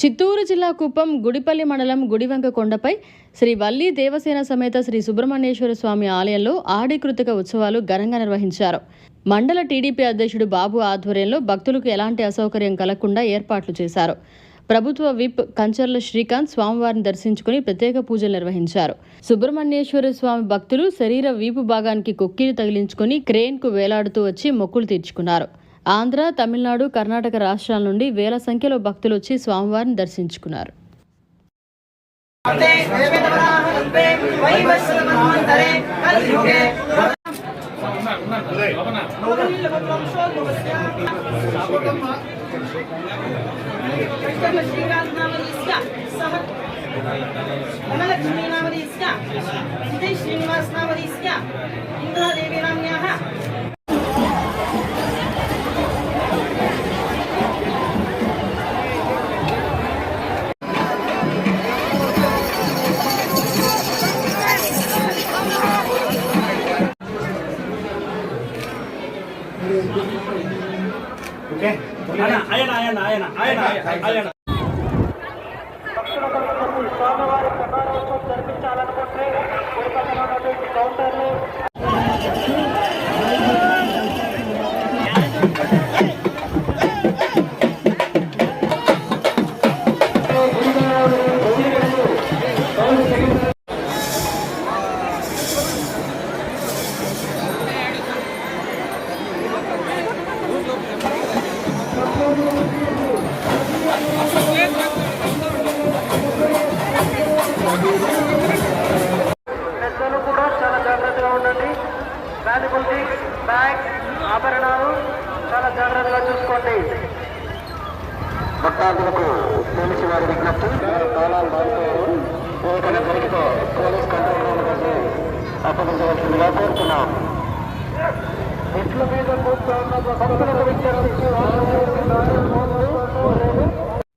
చిత్తూరు జిల్లా కుప్పం గుడిపల్లి మండలం గుడివంక కొండపై శ్రీ వల్లి దేవసేన సమేత శ్రీ సుబ్రహ్మణ్యేశ్వర స్వామి ఆలయంలో ఆడి కృతిక ఉత్సవాలు ఘనంగా నిర్వహించారు. మండల టీడీపీ అధ్యక్షుడు బాబు ఆధ్వర్యంలో భక్తులకు ఎలాంటి అసౌకర్యం కలగకుండా ఏర్పాట్లు చేశారు. ప్రభుత్వ విప్ కంచర్ల శ్రీకాంత్ స్వామివారిని దర్శించుకుని ప్రత్యేక పూజలు నిర్వహించారు. సుబ్రహ్మణ్యేశ్వర స్వామి భక్తులు శరీర వీపు భాగానికి కొక్కిరి తగిలించుకుని క్రేన్కు వేలాడుతూ వచ్చి మొక్కులు తీర్చుకున్నారు. ఆంధ్ర తమిళనాడు కర్ణాటక రాష్ట్రాల నుండి వేల సంఖ్యలో భక్తులు వచ్చి స్వామివారిని దర్శించుకున్నారు. వైవస్వన్మంతరే కలియుగే ఆయన ఆయన ఆయన ఆయన ఆయన ఆయన పెద్దలు కూడా చాలా జాగ్రత్తగా ఉండండి. వాల్యుబుల్ థింగ్స్ బ్యాగ్స్ ఆభరణాలు చాలా జాగ్రత్తగా చూసుకోండి. భక్తాదులకు పోలీసు వారి విజ్ఞప్తి తాళాలు ఏదైనా జరిగితే పోలీస్ కంట్రోల్ రూమ్ కోసం అప్పగించవలసిందిగా కోరుతున్నాం. ఇట్ల మీద కూర్చోన్న భక్తులకు విజ్ఞప్తి